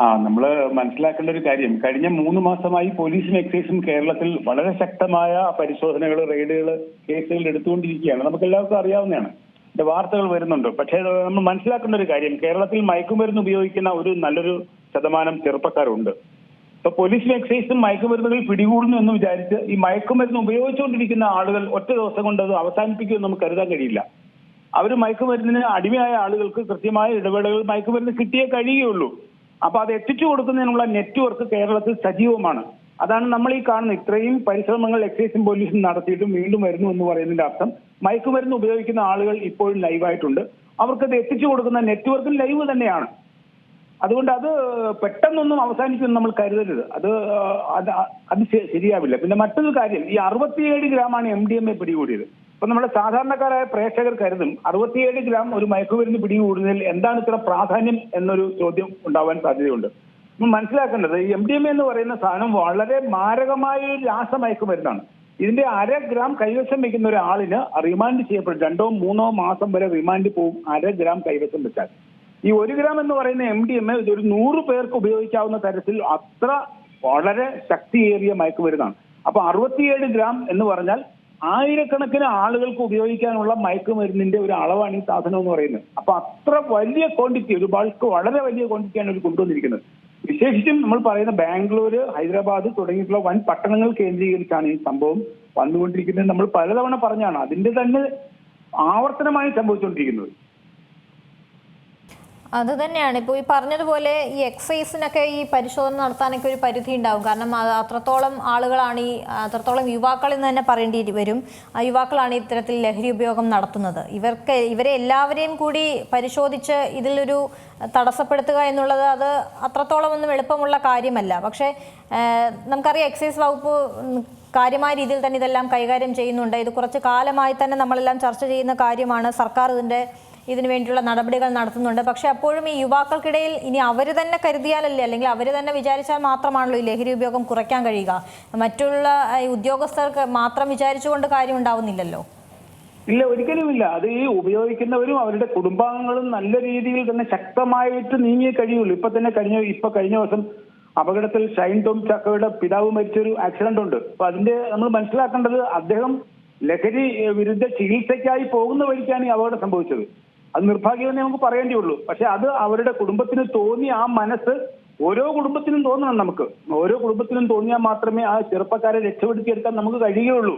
ആ നമ്മൾ മനസ്സിലാക്കേണ്ട ഒരു കാര്യം. കഴിഞ്ഞ മൂന്ന് മാസമായി പോലീസും എക്സൈസും കേരളത്തിൽ വളരെ ശക്തമായ പരിശോധനകൾ റെയ്ഡുകൾ കേസുകൾ എടുത്തുകൊണ്ടിരിക്കുകയാണ്. നമുക്ക് എല്ലാവർക്കും അറിയാവുന്നതാണ് വാർത്തകൾ വരുന്നുണ്ട്. പക്ഷേ നമ്മൾ മനസ്സിലാക്കേണ്ട ഒരു കാര്യം. കേരളത്തിൽ മയക്കുമരുന്ന് ഉപയോഗിക്കുന്ന ഒരു നല്ലൊരു ശതമാനം ചെറുപ്പക്കാരുണ്ട്. ഇപ്പൊ പോലീസും എക്സൈസും മയക്കുമരുന്നുകൾ പിടികൂടുന്നു എന്ന് വിചാരിച്ച് ഈ മയക്കുമരുന്ന് ഉപയോഗിച്ചുകൊണ്ടിരിക്കുന്ന ആളുകൾ ഒറ്റ ദിവസം കൊണ്ട് അത് അവസാനിപ്പിക്കുമെന്ന് നമുക്ക് കരുതാൻ കഴിയില്ല. അവർ മയക്കുമരുന്നിന് അടിമയായ ആളുകൾക്ക് കൃത്യമായ ഇടപെടലുകൾ മയക്കുമരുന്ന് കിട്ടിയേ കഴിയുകയുള്ളൂ. അപ്പൊ അത് എത്തിച്ചു കൊടുക്കുന്നതിനുള്ള നെറ്റ്വർക്ക് കേരളത്തിൽ സജീവമാണ്. അതാണ് നമ്മൾ ഈ കാണുന്നത് ഇത്രയും പരിശ്രമങ്ങൾ എക്സൈസും പോലീസും നടത്തിയിട്ടും വീണ്ടും വരുന്നു എന്ന് പറയുന്നതിന്റെ അർത്ഥം. മയക്കുമരുന്ന് ഉപയോഗിക്കുന്ന ആളുകൾ ഇപ്പോഴും ലൈവായിട്ടുണ്ട് അവർക്കത് എത്തിച്ചു കൊടുക്കുന്ന നെറ്റ്വർക്കും ലൈവ് തന്നെയാണ്. അതുകൊണ്ട് അത് പെട്ടെന്നൊന്നും അവസാനിക്കുമെന്ന് നമ്മൾ കരുതരുത്. അത് അത് അത് ശരിയാവില്ല. പിന്നെ മറ്റൊരു കാര്യം ഈ അറുപത്തിയേഴ് ഗ്രാമാണ് എം ഡി എം എ പിടികൂടിയത്. അപ്പൊ നമ്മുടെ സാധാരണക്കാരായ പ്രേക്ഷകർ കരുതും അറുപത്തിയേഴ് ഗ്രാം ഒരു മയക്കുമരുന്ന് പിടികൂടുന്നതിൽ എന്താണ് ഇത്ര പ്രാധാന്യം എന്നൊരു ചോദ്യം ഉണ്ടാവാൻ സാധ്യതയുണ്ട്. മനസ്സിലാക്കേണ്ടത് എം ഡി എം എന്ന് പറയുന്ന സാധനം വളരെ മാരകമായ ഒരു രാസമയക്കുമരുന്നാണ് ഇതിന്റെ അര ഗ്രാം കൈവശം വെക്കുന്ന ഒരാളിന് റിമാൻഡ് ചെയ്യപ്പെടും. രണ്ടോ മൂന്നോ മാസം വരെ റിമാൻഡ് പോവും അര ഗ്രാം കൈവശം വെച്ചാൽ. ഈ ഒരു ഗ്രാം എന്ന് പറയുന്ന എം ഡി എം എ ഒരു നൂറ് പേർക്ക് ഉപയോഗിക്കാവുന്ന തരത്തിൽ അത്ര വളരെ ശക്തിയേറിയ മയക്കുമരുന്നാണ് അപ്പൊ അറുപത്തിയേഴ് ഗ്രാം എന്ന് പറഞ്ഞാൽ ആയിരക്കണക്കിന് ആളുകൾക്ക് ഉപയോഗിക്കാനുള്ള മയക്കുമരുന്നിന്റെ ഒരു അളവാണ് ഈ സാധനം എന്ന് പറയുന്നത്. അപ്പൊ അത്ര വലിയ ക്വാണ്ടിറ്റി ഒരു ബൾക്ക് വളരെ വലിയ ക്വാണ്ടിറ്റിയാണ് ഇവർ കൊണ്ടുവന്നിരിക്കുന്നത്. വിശേഷിച്ചും നമ്മൾ പറയുന്ന ബാംഗ്ലൂര് ഹൈദരാബാദ് തുടങ്ങിയിട്ടുള്ള വൻ പട്ടണങ്ങൾ കേന്ദ്രീകരിച്ചാണ് ഈ സംഭവം വന്നുകൊണ്ടിരിക്കുന്നത്. നമ്മൾ പലതവണ പറഞ്ഞാണ് അതിന്റെ തന്നെ ആവർത്തനമായി സംഭവിച്ചുകൊണ്ടിരിക്കുന്നത്. അത് തന്നെയാണ്. ഇപ്പോൾ ഈ പറഞ്ഞതുപോലെ ഈ എക്സൈസിനൊക്കെ ഈ പരിശോധന നടത്താനൊക്കെ ഒരു പരിധി ഉണ്ടാവും. കാരണം അത് അത്രത്തോളം ആളുകളാണ് ഈ അത്രത്തോളം യുവാക്കൾ എന്ന് തന്നെ പറയേണ്ടി വരും. ആ യുവാക്കളാണ് ഇത്തരത്തിൽ ലഹരി ഉപയോഗം നടത്തുന്നത്. ഇവർക്ക് ഇവരെ എല്ലാവരെയും കൂടി പരിശോധിച്ച് ഇതിലൊരു തടസ്സപ്പെടുത്തുക എന്നുള്ളത് അത് അത്രത്തോളം ഒന്നും എളുപ്പമുള്ള കാര്യമല്ല. പക്ഷേ നമുക്കറിയാം എക്സൈസ് വകുപ്പ് കാര്യമായ രീതിയിൽ തന്നെ ഇതെല്ലാം കൈകാര്യം ചെയ്യുന്നുണ്ട്. ഇത് കുറച്ച് കാലമായി തന്നെ നമ്മളെല്ലാം ചർച്ച ചെയ്യുന്ന കാര്യമാണ്. സർക്കാർ ഇതിന്റെ ഇതിനു വേണ്ടിയുള്ള നടപടികൾ നടത്തുന്നുണ്ട്. പക്ഷെ അപ്പോഴും ഈ യുവാക്കൾക്കിടയിൽ ഇനി അവർ തന്നെ കരുതിയാലല്ലേ? അല്ലെങ്കിൽ അവർ തന്നെ വിചാരിച്ചാൽ മാത്രമാണല്ലോ ഈ ലഹരി ഉപയോഗം കുറയ്ക്കാൻ കഴിയുക. മറ്റുള്ള ഉദ്യോഗസ്ഥർക്ക് മാത്രം വിചാരിച്ചുകൊണ്ട് കാര്യം ഉണ്ടാവുന്നില്ലല്ലോ? ഇല്ല ഒരിക്കലുമില്ല അത് ഈ ഉപയോഗിക്കുന്നവരും അവരുടെ കുടുംബാംഗങ്ങളും നല്ല രീതിയിൽ തന്നെ ശക്തമായിട്ട് നീങ്ങിയേ കഴിയുള്ളൂ. ഇപ്പൊ തന്നെ കഴിഞ്ഞ ഇപ്പൊ കഴിഞ്ഞ ദിവസം അപകടത്തിൽ ഷൈൻ ടോം ചക്കയുടെ പിതാവ് മരിച്ചൊരു ആക്സിഡന്റ് ഉണ്ട്. അപ്പൊ അതിന്റെ നമ്മൾ മനസ്സിലാക്കേണ്ടത് അദ്ദേഹം ലഹരി വിരുദ്ധ ചികിത്സയ്ക്കായി പോകുന്ന വഴിക്കാണ് ഈ അപകടം സംഭവിച്ചത്. അത് നിർഭാഗ്യമെന്നേ നമുക്ക് പറയേണ്ടി ഉള്ളൂ പക്ഷെ അത് അവരുടെ കുടുംബത്തിന് തോന്നി ആ മനസ്സ് ഓരോ കുടുംബത്തിനും തോന്നണം നമുക്ക്. ഓരോ കുടുംബത്തിനും തോന്നിയാൽ മാത്രമേ ആ ചെറുപ്പക്കാരെ രക്ഷപ്പെടുത്തിയെടുക്കാൻ നമുക്ക് കഴിയുകയുള്ളൂ.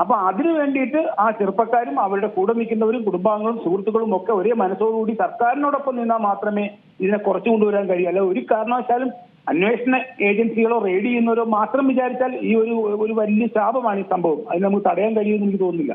അപ്പൊ അതിനു വേണ്ടിയിട്ട് ആ ചെറുപ്പക്കാരും അവരുടെ കൂടെ നിൽക്കുന്നവരും കുടുംബാംഗങ്ങളും സുഹൃത്തുക്കളും ഒക്കെ ഒരേ മനസ്സോടുകൂടി സർക്കാരിനോടൊപ്പം നിന്നാൽ മാത്രമേ ഇതിനെ കുറച്ചു കൊണ്ടുവരാൻ കഴിയൂ. അല്ല ഒരു കാരണവശാലും അന്വേഷണ ഏജൻസികളോ റെയ്ഡ് ചെയ്യുന്നവരോ മാത്രം വിചാരിച്ചാൽ ഈ ഒരു ഒരു വലിയ ശാപമാണ് ഈ സംഭവം. അത് നമുക്ക് തടയാൻ കഴിയുമെന്ന് എനിക്ക് തോന്നുന്നില്ല.